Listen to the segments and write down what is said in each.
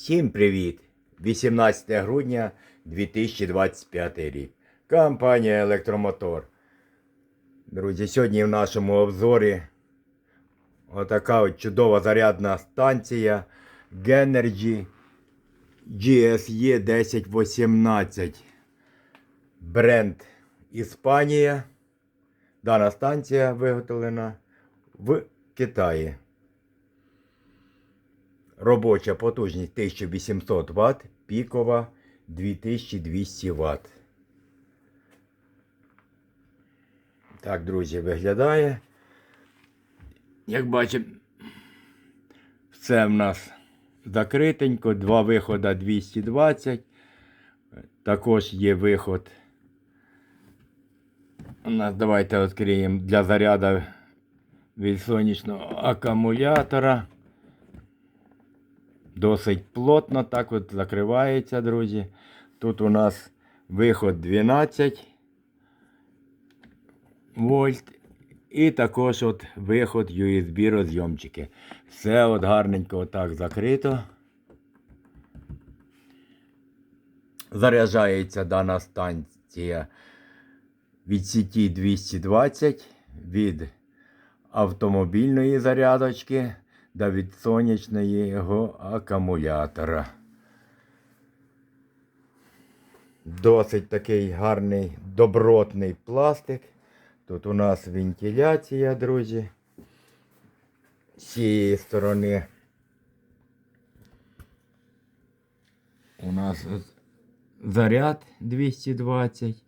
Всім привіт! 18 грудня 2025 рік. Компанія Електромотор. Друзі, сьогодні в нашому обзорі отака от чудова зарядна станція Genergy GSE 1018. Бренд Іспанія. Дана станція виготовлена в Китаї. Робоча потужність 1800 Вт, пікова 2200 Вт. Так, друзі, виглядає. Як бачимо, все в нас закритенько, два виходи 220. Також є виход. У нас давайте відкриємо для заряду від сонячного акумулятора. Досить плотно так от закривається, друзі. Тут у нас виход 12 вольт. І також от виход USB розйомчики. Все от гарненько отак закрито. Заряджається дана станція від сіті 220 від автомобільної зарядочки та від сонячного акумулятора. Досить такий гарний добротний пластик. Тут у нас вентиляція, друзі. З цієї сторони. У нас заряд 220.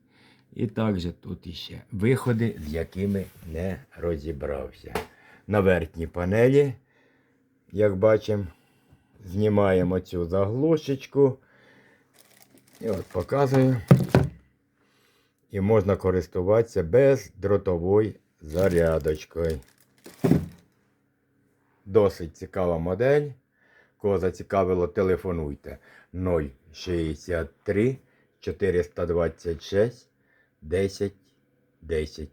І також тут іще виходи, з якими не розібрався. На верхній панелі, як бачимо, знімаємо цю заглушечку. І от показую. І можна користуватися бездротовою зарядочкою. Досить цікава модель. Кого зацікавило, телефонуйте 063 426 10 10.